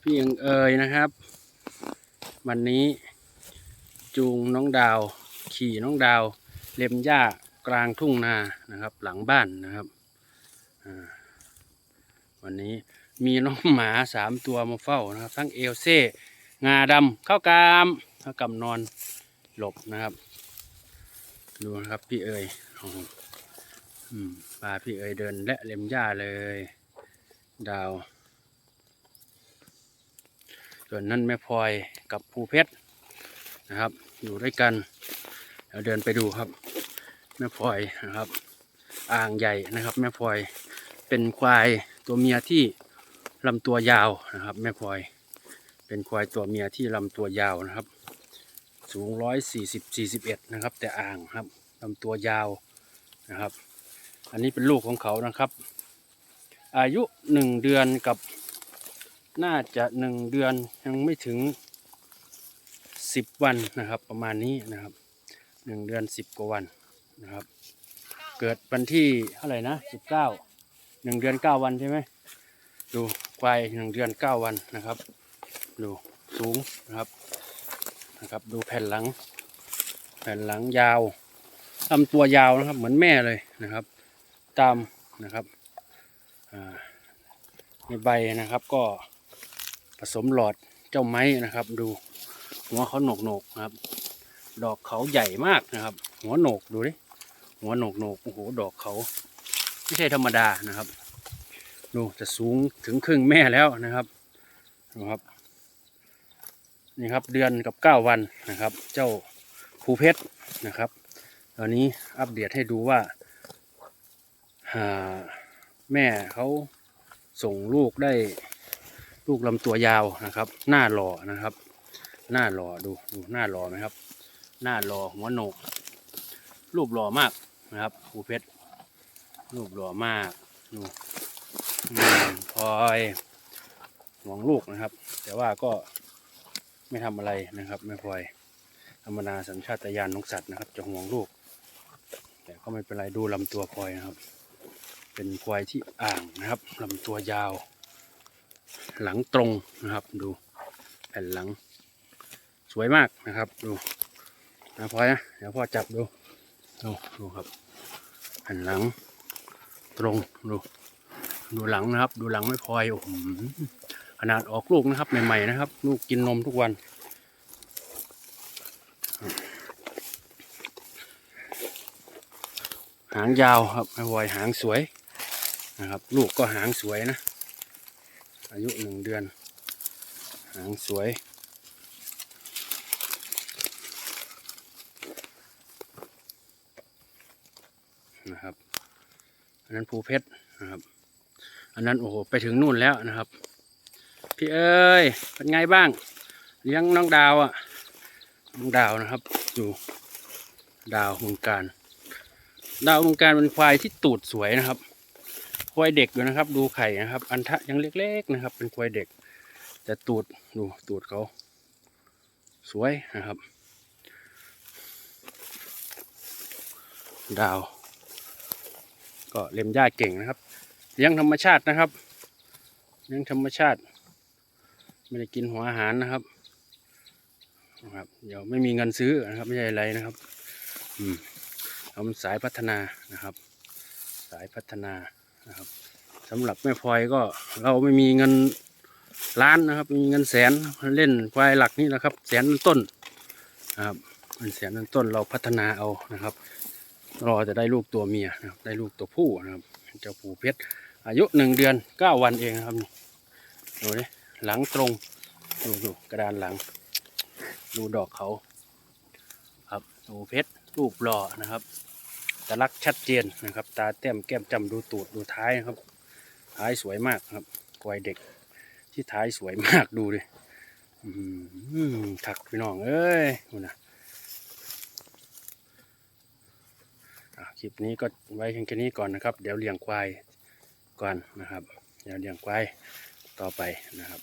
พี่ยังเอ่ยนะครับ วันนี้จูงน้องดาว ขี่น้องดาว เล็มหญ้ากลางทุ่งนานะครับ หลังบ้านนะครับวันนี้มีน้องหมาสามตัวมาเฝ้านะครับ ทั้งเอลเซ่งาดำเข้ากามเข้ากำนอนหลบนะครับ ดูนะครับพี่เอ๋ยโอ้โหอืมพาพี่เอ๋ยเดินและเล็มหญ้าเลย ดาว ส่วนนั่นแม่พลอยกับภูเพชรนะครับ อยู่ด้วยกันเดี๋ยวเดินไปดูครับ แม่พลอยนะครับ อ่างใหญ่นะครับ แม่พลอยเป็นควายตัวเมียที่ลำตัวยาวนะครับ แม่พลอย เป็นควายตัวเมียที่ลำตัวยาวนะครับ สูงร้อยสี่สิบสี่สิบเอ็ดนะครับ แต่อ่างครับลำตัวยาวนะครับ อันนี้เป็นลูกของเขานะครับ อายุหนึ่งเดือนกับ น่าจะหนึ่งเดือนยังไม่ถึงสิบวันนะครับ ประมาณนี้นะครับหนึ่งเดือนสิบกว่าวันนะครับ เกิดวันที่เท่าไหร่นะสิบเก้าหนึ่งเดือนเก้าวันใช่ไหมดูควายหนึ่งเดือนเก้าวันนะครับ ดูสูงนะครับนะครับ ดูแผ่นหลัง แผ่นหลังยาวลำตัวยาวนะครับ เหมือนแม่เลยนะครับ ตามนะครับในใบนะครับก็ ผสมหลอดเจ้าไม้นะครับ ดู หัวเขาโหนกหนกๆนะครับ ดอกเขาใหญ่มากนะครับ หัวโหนกดูดิหัวโหนกโหนกโอ้โหดอกเขาไม่ใช่ธรรมดานะครับ ดูจะสูงถึงครึ่งแม่แล้วนะครับนะครับนี่ครับเดือนกับเก้าวันนะครับ เจ้าภูเพชรนะครับตอนนี้อัปเดตให้ดูว่าอ่าแม่เขาส่งลูกได้ ลูกลำตัวยาวนะครับ หน้าหล่อนะครับ หน้าหล่อดูดูหน้าหล่อไหมครับ หน้าหล่อหัวโหนก รูปหล่อมากนะครับภูเพชรรูปหล่อมากดูพลอยหวงลูกนะครับ แต่ว่าก็ไม่ทำอะไรนะครับไม่พลอยธรรมดาสัญชาตญาณของสัตว์นะครับ จะห่วงลูก แต่ก็ไม่เป็นไรดูลำตัวพลอยนะครับ เป็นควายที่อ่างนะครับลำตัวยาว หลังตรงนะครับ ดูแผ่นหลัง สวยมากนะครับ ดูนะพลอยนะเดี๋ยวพ่อจับดูดูดูครับแผ่นหลัง ตรงดูดูหลังนะครับ ดูหลังไม่พลอยโอ้โหขนาดออกลูกนะครับใหม่ๆนะครับ ลูกกินนมทุกวันหางยาวครับไม่พลอยหางสวยนะครับ ลูกก็หางสวยนะ อายุหนึ่งเดือน หางสวย นะครับ อันนั้นภูเพชรนะครับ อันนั้นโอ้โหไปถึงนู่นแล้วนะครับ พี่เอ้ยเป็นไงบ้าง เลี้ยงน้องดาวอะ่ะน้องดาวนะครับ อยู่ดาวเมืองการ ดาวเมืองการเป็นควายที่ตูดสวยนะครับ ควายเด็กอยู่นะครับ ดูไข่นะครับ อันทะยังเล็กๆนะครับ เป็นควายเด็ก แต่ตูดดูตูดเขา สวยนะครับ ดาว ก็เล็มหญ้าเก่งนะครับเลี้ยงธรรมชาตินะครับเลี้ยงธรรมชาติ ไม่ได้กินหัวอาหารนะครับนะครับ เดี๋ยวไม่มีเงินซื้อนะครับ ไม่ใช่อะไรนะครับ อืมเราสายพัฒนานะครับ สายพัฒนา นะครับสำหรับแม่พลอยก็เราไม่มีเงินล้านนะครับ มีเงินแสนเล่นควายหลักนี่แหละครับ แสนต้นนะครับเป็นแสนต้นเราพัฒนาเอานะครับรอจะได้ลูกตัวเมียนะครับได้ลูกตัวผู้นะครับเจ้าผูเพชรอายุหนึ่งเดือนเก้าวันเองนะครับดูนี่หลังตรงดูดูกระดานหลัง ดูดอกเขา ครับผูเพชรรูปหล่อนะครับ ตลักษณ์ชัดเจนนะครับ ตาแต้มแก้มจำดูตูดดูท้ายนะครับ ท้ายสวยมากครับควยเด็ก ที่ท้ายสวยมากดูดิถักพี่น้องเอ้ยดูนะคลิปนี้ก็ไว้เพียงแค่นี้ก่อนนะครับ เดี๋ยวเลี้ยงควายก่อนนะครับ เดี๋ยวเลี้ยงควายต่อไปนะครับ